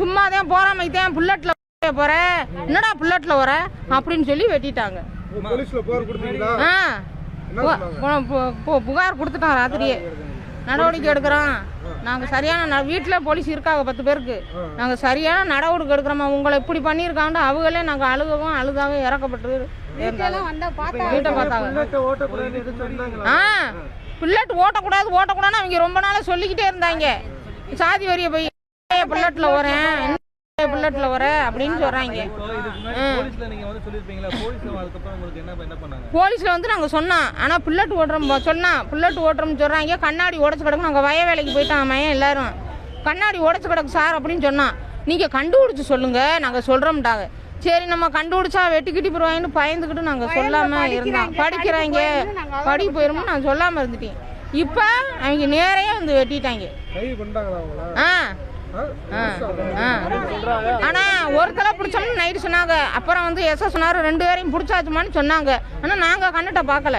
சும்மா தான் போறாமைக்கு தான் புல்லட்ல போற. என்னடா புல்லட்ல வர அப்படின்னு சொல்லி வெட்டிட்டாங்க. புகார் கொடுத்துட்டோம் ராத்திரியே. நடவடிக்கை எடுக்கிறோம் நாங்கள் சரியான வீட்டில் போலீஸ் இருக்காங்க பத்து பேருக்கு. நாங்கள் சரியான நடவடிக்கை எடுக்கிறோமா? உங்களை இப்படி பண்ணியிருக்காங்க அவங்களே நாங்கள் அழுகவும் அழுதாகவும் இறக்கப்பட்டு வீட்டை பார்த்தாங்க. ஆ. புல்லட் ஓட்டக்கூடாது ஓட்டக்கூடாதுன்னு அவங்க ரொம்ப நாளாக சொல்லிக்கிட்டே இருந்தாங்க. சாதி வரிய போய். புல்லட்ல வரேன். புல்லட்ல வர அப்படின்னு சொல்றாங்க. இப்போ இதுக்கு முன்னாடி போலீஸ்ல நீங்க வந்து சொல்லிருப்பீங்களா போலீஸ் அதுக்கப்புறம் உங்களுக்கு என்ன என்ன பண்ணாங்க? போலீஸ்ல வந்து நாங்கள் சொன்னோம். ஆனால் புல்லட் ஓட்டுறோம் சொன்னா புல்லட் ஓட்டுறோம்னு சொல்கிறாங்க கண்ணாடி உடச்சு கிடக்கு. நாங்கள் வய வேலைக்கு போயிட்டான் மயன் எல்லாரும்? கண்ணாடி உடச்சு கிடக்கு சார் அப்படின்னு சொன்னான். நீங்கள் கண்டுபிடிச்சு சொல்லுங்க. நாங்கள் சொல்கிறோம்ட்டாங்க சரி நம்ம கண்டுபிடிச்சா வெட்டிக்கிட்டி போடுவாங்கன்னு பயந்துக்கிட்டு நாங்கள் சொல்லாமல் இருந்தோம் படிக்கிறாங்க. படி போயிருமோ நான் சொல்லாமல் இருந்துட்டேன். இப்போ அவங்க நேரையே வந்து வெட்டிட்டாங்க. ஆ. ஆனால் ஒரு தலை பிடிச்சோம்னு நைட்டு சொன்னாங்க. அப்புறம் வந்து எஸ் சொன்னாரு ரெண்டு பேரையும் பிடிச்சாச்சுமான்னு சொன்னாங்க. ஆனா நாங்க கண்ணுட்ட பார்க்கல.